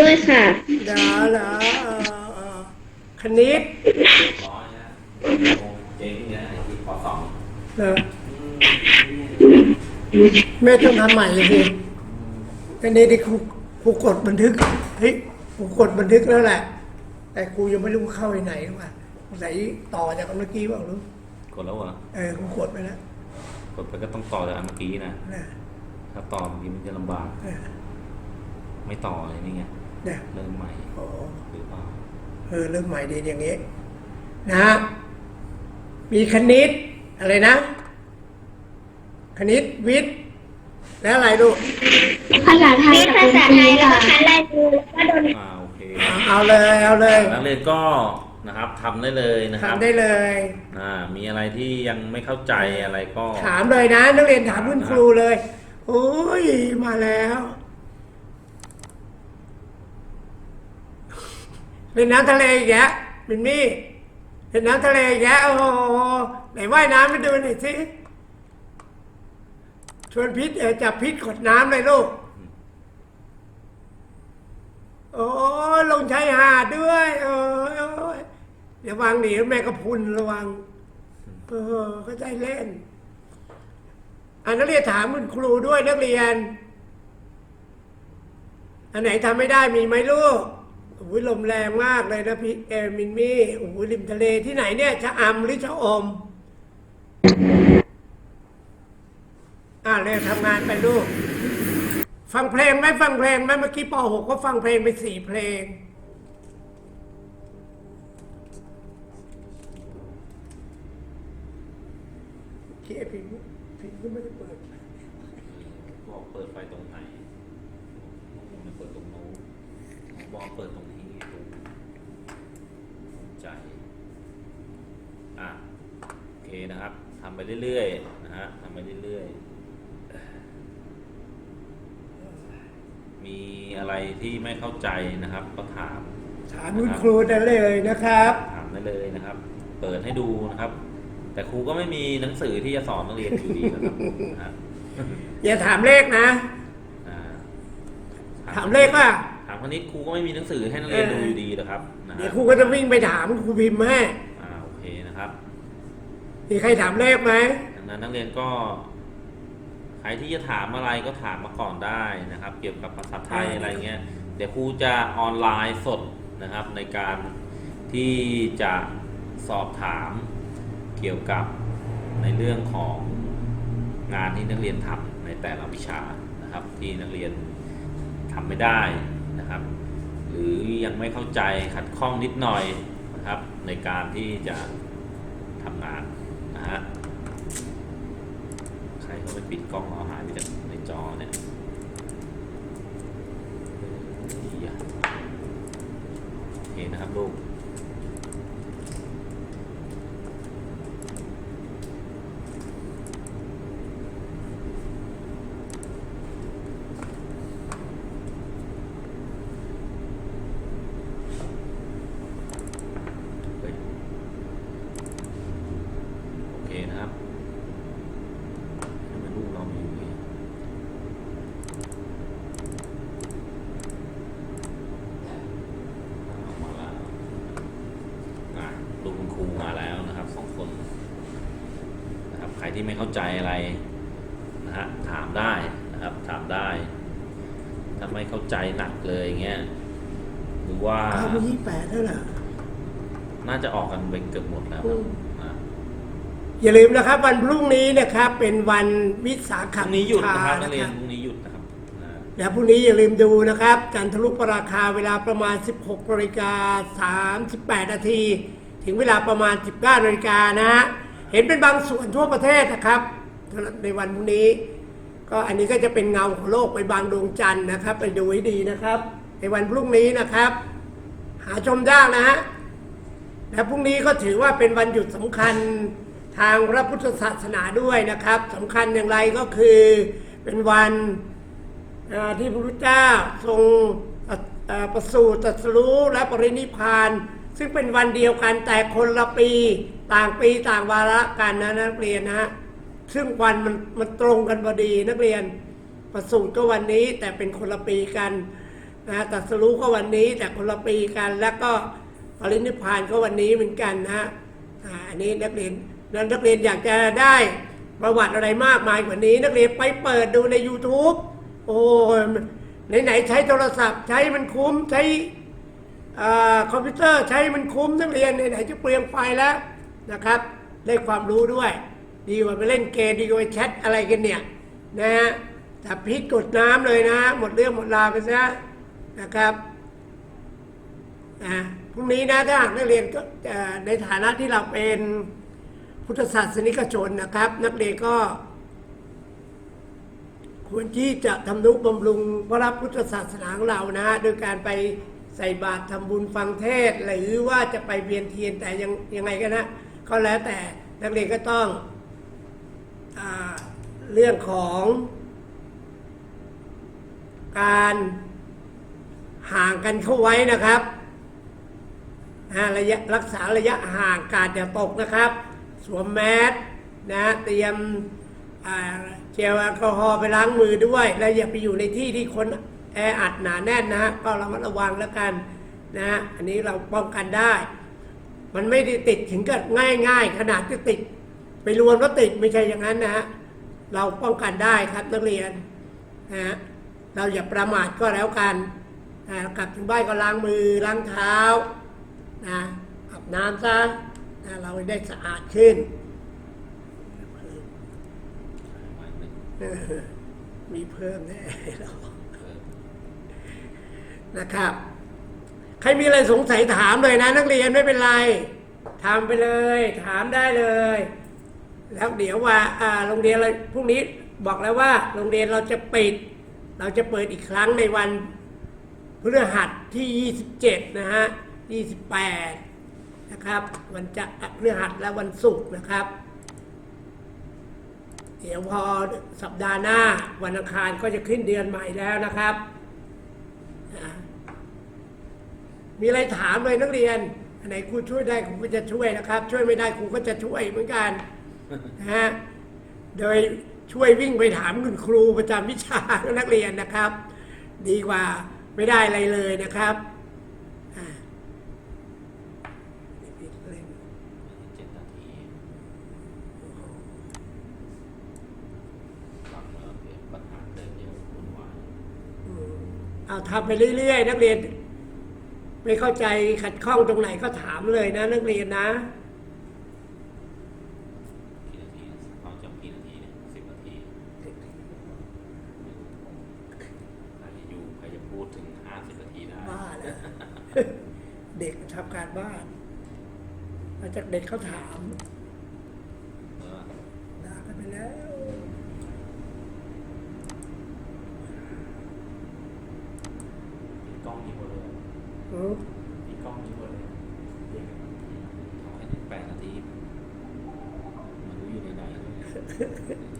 ด้วยค่ะดาราคณิตร้อยนะเจ๊งเนี่ยไอ้ที่ขอสองเหรอแม่ต้องทำใหม่เลยสิคณิตที่ครูครูกดบันทึกเฮ้ยครูกดบันทึกแล้วแหละ แต่ครูยังไม่รู้เข้าไปไหนหรอกว่าใส่ต่อจากเมื่อกี้เปล่ารู้กดแล้วเหรอเออครูกดไปแล้วกดไปก็ต้องต่อจากอันเมื่อกี้นะนะถ้าต่อเมื่อกี้มันจะลำบากเออไม่ต่อเลยนี่ไงเนี่ยเริ่มใหม่โอ้หรือเปล่าเออเริ่มใหม่ดีอย่างนี้ นะ มีคณิต อะไรนะ คณิตวิทย์แล้วอะไรลูกภาษาไทยวิทย์กับภาคุณษาคไทรูยแล้วค่ะก็คันลายมือแล้วก็โดนอ่าโอเคเอาเอาเลยเอาเลยนักเรียนก็นะครับทำได้เลยนะครับทำได้เลย อ่ามีอะไรที่ยังไม่เข้าใจอะไรก็ ถามเลยนะ นักเรียนถามคุณครูเลย โอ้ยมาแล้ว เล่นน้ำทะเลอีกแล้วมินนี่เล่นน้ำทะเลอีกแล้วโอ้โหไหนว่ายน้ำไปดูหน่อยสิชวนพิษเออจับพิษขดน้ำเลยลูก โอ้ลงชายหาดด้วยโอ้ยโอ้ยระวังหนีแม่กระพุนระวังเออเข้าใจเล่นอันนักเรียนถามคุณครูด้วยนักเรียน อันไหนทำไม่ได้มีไหมลูก โอ้ยลมแรงมากเลยนะพี่เอมินมี่โอ้ยริมทะเลที่ไหนเนี่ยชะอำหรือชะอม อ่าเร็วทำงานไปลูก ฟังเพลงไหมฟังเพลงไหมเมื่อกี้ป .6 ก็ฟังเพลงไปสี่เพลงที่ไอพิมพิมก็ไม่ได้เปิด บอกเปิดไฟตรงไหนผมไม่เปิดตรงโน้น บอกเปิดตรงนี้ตรงใจ อะ โอเคนะครับทำไปเรื่อยๆนะฮะทำไปเรื่อยๆ มีอะไรที่ไม่เข้าใจนะครับ ก็ถาม ถามคุณครูได้เลยนะครับ ถามได้เลยนะครับ เปิดให้ดูนะครับ แต่ครูก็ไม่มีหนังสือที่จะสอนนักเรียนอยู่ดีนะครับนะฮะอย่าถามเลขนะอ่าถามเลขว่าถาม คณิตครูก็ไม่มีหนังสือให้นักเรียนเออดูอยู่ดีนะครับนะเดี๋ยวฮะครูก็จะวิ่งไปถามครูพิมพ์ให้อ่าโอเคนะครับมีใครถามเลขไหมดังนั้นนักเรียนก็ใครที่จะถามอะไรก็ถามมาก่อนได้นะครับ เกี่ยวกับภาษาไทยอะไรเงี้ยเดี๋ยวครูจะออนไลน์สดนะครับ ในการที่จะสอบถามเกี่ยวกับในเรื่องของงานที่นักเรียนทำในแต่ละวิชานะครับ ที่นักเรียนทำไม่ได้ นะครับ หรือยังไม่เข้าใจขัดข้องนิดหน่อยนะครับในการที่จะทำงานนะฮะใครเขาไปปิดกล้องเอาหายไปจากในจอเนี่ยดีอะโอเคนะครับลูก เฮ้ยโอเคนะครับทำไมลูกเรามีอยู่นี่เอามาแล้วอะลูกคุณครูมาแล้วนะครับสองคนนะครับใครที่ ไม่เข้าใจอะไรนะฮะถามได้นะครับถามได้ ถ้าไม่เข้าใจหนักเลยอย่างเงี้ยหรือว่าเอาไปยี่แปดแล้วล่ะน่าจะออกกันเป็นเกือบหมดแล้วอืมนะอย่าลืมนะครับ วันพรุ่งนี้นะครับ เป็นวันวิสาพขรุ่งนี้หยุดบูนะชาครับนันะกเรีคยนรับพรุ่งนี้หยุดนะครับนะแล้วพรุ่งนี้อย่าลืมดูนะครับ จันทรุปราคาเวลาประมาณ 16นาฬิกา38นาทีถึงเวลาประมาณ 19นาฬิกานะฮะ เห็นเป็นบางส่วนทั่วประเทศนะครับในวันพรุ่งนี้ ก็อันนี้ก็จะเป็นเงาของโลกไปบางดวงจันทร์นะครับ ไปดูให้ดีนะครับ ในวันพรุ่งนี้นะครับ หาชมยากนะฮะและพรุ่งนี้ก็ถือว่าเป็นวันหยุดสำคัญทางพระพุทธศาสนาด้วยนะครับสำคัญอย่างไรก็คือเป็นวันที่พระพุทธเจ้าทรงประสูติตรัสรู้และปรินิพาน ซึ่งเป็นวันเดียวกันแต่คนละปี ต่างปีต่างวาระกันนะนักเรียนนะฮะซึ่งวันมันมันตรงกันพอดีนักเรียนประสูติก็วันนี้แต่เป็นคนละปีกันนะตรัสรู้ก็วันนี้แต่คนละปีกัน แล้วก็ปรินิพพานก็วันนี้เหมือนกันนะอ่าอันนี้นักเรียนนั้นนักเรียนอยากจะได้ประวัติอะไรมากมายกว่านี้ นักเรียนไปเปิดดูใน YouTube โอ้ยไหนๆใช้โทรศัพท์ใช้มันคุ้มใช้อ่าคอมพิวเตอร์ใช้มันคุ้มนักเรียนไหนๆจะเปลืองไฟแล้ว นะครับ ได้ความรู้ด้วย ดีกว่าไปเล่นเกมดีกว่าแชทอะไรกันเนี่ยนะฮะแต่พลิกกดน้ำเลยนะ หมดเรื่องหมดราวไปซะนะครับนะพรุ่งนี้นะถ้าหากนักเรียนก็ในฐานะที่เราเป็นพุทธศาสนิกชนนะครับ นักเรียนก็ ควรที่จะทำนุบำรุงพระพุทธศาสนาของเรานะโดยการไปใส่บาตรทำบุญฟังเทศหรือว่าจะไปเวียนเทียนแต่ยังยังไงกันนะ ก็แล้วแต่นักเรียนก็ต้องอเรื่องของ การห่างกันเข้าไว้นะครับะระยะรักษาระยะห่างกาดอย่าตกนะครับ สวมแมสนะเตรียมเจลแอลกอฮอล์ไปล้างมือด้วย และอย่าไปอยู่ในที่ที่คนแออัดหนาแน่นนะฮะก็ระมัดระวังแล้วกันนะอันนี้เราป้องกันได้ มันไม่ได้ติดถึงกับง่าย ๆ ขนาดที่ติด ไปรวมแล้วติดไม่ใช่อย่างนั้นนะฮะเราป้องกันได้ครับนักเรียนนะฮะเราอย่าประมาทก็แล้วกันนะกลับถึงบ้านก็ล้างมือล้างเท้านะอาบน้ำซะนะเราได้สะอาดขึ้นมีเพิ่มแน่เรานะครับ ใครมีอะไรสงสัยถามเลยนะ นักเรียนไม่เป็นไรถามไปเลย ถามได้เลย แล้วเดี๋ยวว่าอ่าโรงเรียนเราพรุ่งนี้บอกแล้วว่า โรงเรียนเราจะปิด เราจะเปิดอีกครั้งในวันพฤหัสที่ 27 นะฮะ 28 นะครับ วันจะพฤหัสและวันศุกร์นะครับ เดี๋ยวพอสัปดาห์หน้าวันอังคารก็จะขึ้นเดือนใหม่แล้วนะครับ มีอะไรถามเลยนักเรียนอันไหนครูช่วยได้ครูก็จะช่วยนะครับ ช่วยไม่ได้ครูก็จะช่วยเหมือนกันนะฮะโดยช่วยวิ่งไปถามคุณครูประจำวิชานักเรียนนะครับ ดีกว่าไม่ได้อะไรเลยนะครับอ่าเจ็ดนาทีฟังแล้วเกิดปัญหาเกิดเยอะวุ่นวายเอาทำไปเรื่อยๆ นักเรียน ไม่เข้าใจขัดข้องตรงไหนก็ถามเลยนะ นักเรียนนะกี่นาทีเขาจำกี่นาทีเนี่ยสิบนาทีใครจะอยู่ใครจะพูดถึงห้าสิบนาทีได้บ้าแล้วเด็กทำการบ้านมาจากเด็กเขาถามเออด่ากันไปแล้วมีกล้องนี้หมดเลยอื มมีกล้องนี้หมดเลยเขาให้ถึงแปดนาทีมันรู้อยู่ในไหนเลย